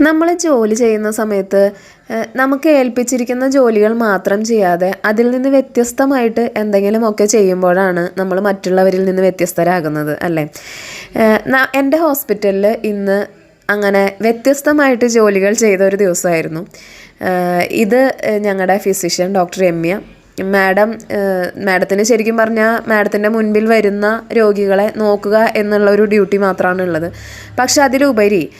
നമ്മൾ ജോലി ചെയ്യുന്ന സമയത്ത് നമുക്ക് ഏൽപ്പിച്ചിരിക്കുന്ന ജോലികൾ മാത്രം ചെയ്യാതെ അതിൽ നിന്ന് വ്യത്യസ്തമായിട്ട് എന്തെങ്കിലുമൊക്കെ ചെയ്യുമ്പോഴാണ് നമ്മൾ മറ്റുള്ളവരിൽ നിന്ന് വ്യത്യസ്തരാകുന്നത് അല്ലേ? എന്റെ ഹോസ്പിറ്റലിൽ ഇന്ന് അങ്ങനെ വ്യത്യസ്തമായിട്ട് ജോലികൾ ചെയ്ത ഒരു ദിവസമായിരുന്നു. ഇത് ഞങ്ങളുടെ ഫിസിഷ്യൻ ഡോക്ടർ രമ്യ മാഡം മാഡത്തിന് ശരിക്കും പറഞ്ഞാൽ മാഡത്തിന്റെ മുൻപിൽ വരുന്ന രോഗികളെ നോക്കുക എന്നുള്ള ഒരു ഡ്യൂട്ടി മാത്രമാണ് ഉള്ളത് പക്ഷെ അതിലുപരി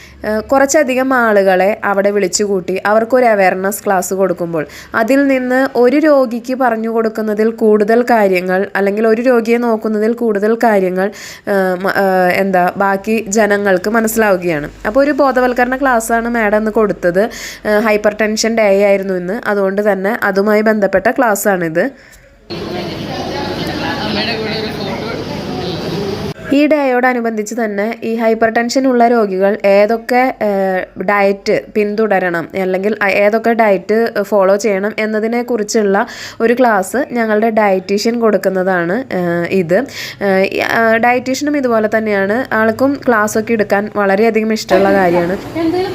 കുറച്ചധികം ആളുകളെ അവിടെ വിളിച്ചു കൂട്ടി അവർക്കൊരു അവയർനെസ് ക്ലാസ് കൊടുക്കുമ്പോൾ അതിൽ നിന്ന് ഒരു രോഗിക്ക് പറഞ്ഞു കൊടുക്കുന്നതിൽ കൂടുതൽ കാര്യങ്ങൾ അല്ലെങ്കിൽ ഒരു രോഗിയെ നോക്കുന്നതിൽ കൂടുതൽ കാര്യങ്ങൾ എന്താ ബാക്കി ജനങ്ങൾക്ക് മനസ്സിലാവുകയാണ്. അപ്പോൾ ഒരു ബോധവൽക്കരണ ക്ലാസ്സാണ് മാഡം ഇന്ന് കൊടുത്തത്. ഹൈപ്പർ ടെൻഷൻ ഡേ ആയിരുന്നു ഇന്ന്. അതുകൊണ്ട് തന്നെ അതുമായി ബന്ധപ്പെട്ട இது. ഈ ഡേയോടനുബന്ധിച്ച് തന്നെ ഈ ഹൈപ്പർ ടെൻഷൻ ഉള്ള രോഗികൾ ഏതൊക്കെ ഡയറ്റ് പിന്തുടരണം അല്ലെങ്കിൽ ഏതൊക്കെ ഡയറ്റ് ഫോളോ ചെയ്യണം എന്നതിനെ കുറിച്ചുള്ള ഒരു ക്ലാസ് ഞങ്ങളുടെ ഡയറ്റീഷ്യൻ കൊടുക്കുന്നതാണ് ഇത്. ഡയറ്റീഷ്യനും ഇതുപോലെ തന്നെയാണ്. ആൾക്കും ക്ലാസ് ഒക്കെ എടുക്കാൻ വളരെയധികം ഇഷ്ടമുള്ള കാര്യമാണ്. എന്തെങ്കിലും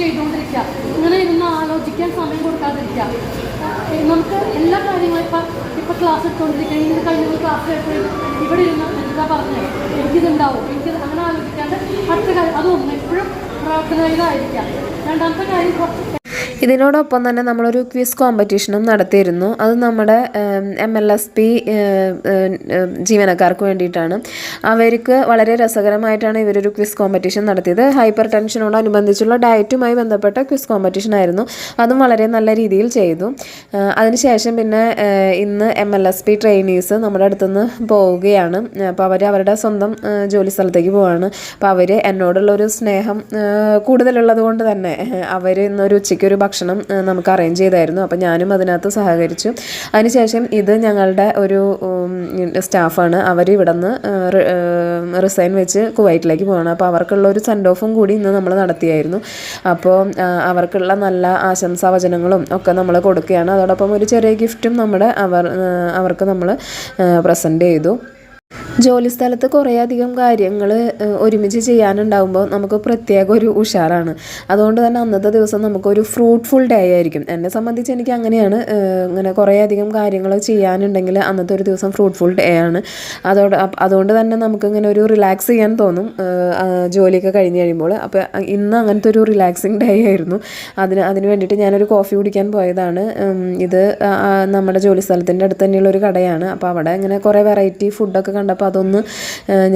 ചെയ്തുകൊണ്ടിരിക്കുക. ആലോചിക്കാൻ സമയം നമുക്ക് എല്ലാ കാര്യങ്ങളും ഇപ്പം ഇപ്പം ക്ലാസ് എടുത്തുകൊണ്ടിരിക്കുക. ക്ലാസ് ഇവിടെ ഇരുന്ന് എന്താ പറഞ്ഞത്? എനിക്കിതുണ്ടാവും എനിക്ക് അങ്ങനെ ആലോചിക്കാണ്ട് അടുത്ത കാര്യം അതൊന്നും എപ്പോഴും പ്രാർത്ഥനയിലായിരിക്കാം. രണ്ടാമത്തെ കാര്യം കുറച്ച് ഇതിനോടൊപ്പം തന്നെ നമ്മളൊരു ക്വിസ് കോമ്പറ്റീഷനും നടത്തിയിരുന്നു. അത് നമ്മുടെ എം എൽ എസ് പി ജീവനക്കാർക്ക് വേണ്ടിയിട്ടാണ്. അവർക്ക് വളരെ രസകരമായിട്ടാണ് ഇവരൊരു ക്വിസ് കോമ്പറ്റീഷൻ നടത്തിയത്. ഹൈപ്പർ ടെൻഷനോടനുബന്ധിച്ചുള്ള ഡയറ്റുമായി ബന്ധപ്പെട്ട ക്വിസ് കോമ്പറ്റീഷൻ ആയിരുന്നു അതും വളരെ നല്ല രീതിയിൽ ചെയ്തു. അതിനുശേഷം പിന്നെ ഇന്ന് M L S P trainees നമ്മുടെ അടുത്തുനിന്ന് പോവുകയാണ്. അപ്പോൾ അവർ അവരുടെ സ്വന്തം ജോലി സ്ഥലത്തേക്ക് പോവാണ്. അപ്പോൾ അവർ എന്നോടുള്ളൊരു സ്നേഹം കൂടുതലുള്ളത് കൊണ്ട് തന്നെ അവർ ഇന്നൊരു ഉച്ചയ്ക്ക് ഒരു ഭക്ഷണം നമുക്ക് അറേഞ്ച് ചെയ്തായിരുന്നു. അപ്പോൾ ഞാനും അതിനകത്ത് സഹകരിച്ചു. അതിനുശേഷം ഇത് ഞങ്ങളുടെ ഒരു സ്റ്റാഫാണ് അവർ ഇവിടെ നിന്ന് റിസൈൻ വെച്ച് കുവൈറ്റിലേക്ക് പോകണം അപ്പോൾ അവർക്കുള്ള ഒരു സെൻഡ് ഓഫും കൂടി ഇന്ന് നമ്മൾ നടത്തിയായിരുന്നു. അപ്പോൾ അവർക്കുള്ള നല്ല ആശംസാ വചനങ്ങളും ഒക്കെ നമ്മൾ കൊടുക്കുകയാണ്. അതോടൊപ്പം ഒരു ചെറിയ ഗിഫ്റ്റും നമ്മുടെ അവർ അവർക്ക് നമ്മൾ പ്രസന്റ് ചെയ്തു. ജോലി സ്ഥലത്ത് കുറേയധികം കാര്യങ്ങൾ ഒരുമിച്ച് ചെയ്യാനുണ്ടാകുമ്പോൾ നമുക്ക് പ്രത്യേക ഒരു ഉഷാറാണ്. അതുകൊണ്ട് തന്നെ അന്നത്തെ ദിവസം നമുക്കൊരു ഫ്രൂട്ട്ഫുൾ ഡേ ആയിരിക്കും. എന്നെ സംബന്ധിച്ച് എനിക്ക് അങ്ങനെയാണ് ഇങ്ങനെ കുറേയധികം കാര്യങ്ങൾ ചെയ്യാനുണ്ടെങ്കിൽ അന്നത്തെ ഒരു ദിവസം ഫ്രൂട്ട്ഫുൾ ഡേ ആണ്. അതോട് അതുകൊണ്ട് തന്നെ നമുക്കിങ്ങനെ ഒരു റിലാക്സ് ചെയ്യാൻ തോന്നും. ജോലിയൊക്കെ കഴിഞ്ഞ് കഴിയുമ്പോൾ. അപ്പോൾ ഇന്ന് അങ്ങനത്തെ ഒരു റിലാക്സിങ് ഡേ ആയിരുന്നു. അതിന് അതിന് വേണ്ടിയിട്ട് ഞാനൊരു കോഫി കുടിക്കാൻ പോയതാണ്. ഇത് നമ്മുടെ ജോലി സ്ഥലത്തിന്റെ അടുത്ത് തന്നെയുള്ള ഒരു കടയാണ്. അപ്പോൾ അവിടെ ഇങ്ങനെ കുറേ വെറൈറ്റി ഫുഡൊക്കെ കണ്ടപ്പോൾ അതൊന്ന്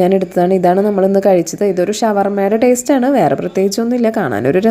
ഞാൻ എടുത്തതാണ് ഇതാണ് നമ്മളിന്ന് കഴിച്ചത്. ഇതൊരു ഷവർമയുടെ ടേസ്റ്റാണ് വേറെ പ്രത്യേകിച്ചൊന്നുമില്ല. കാണാനൊരു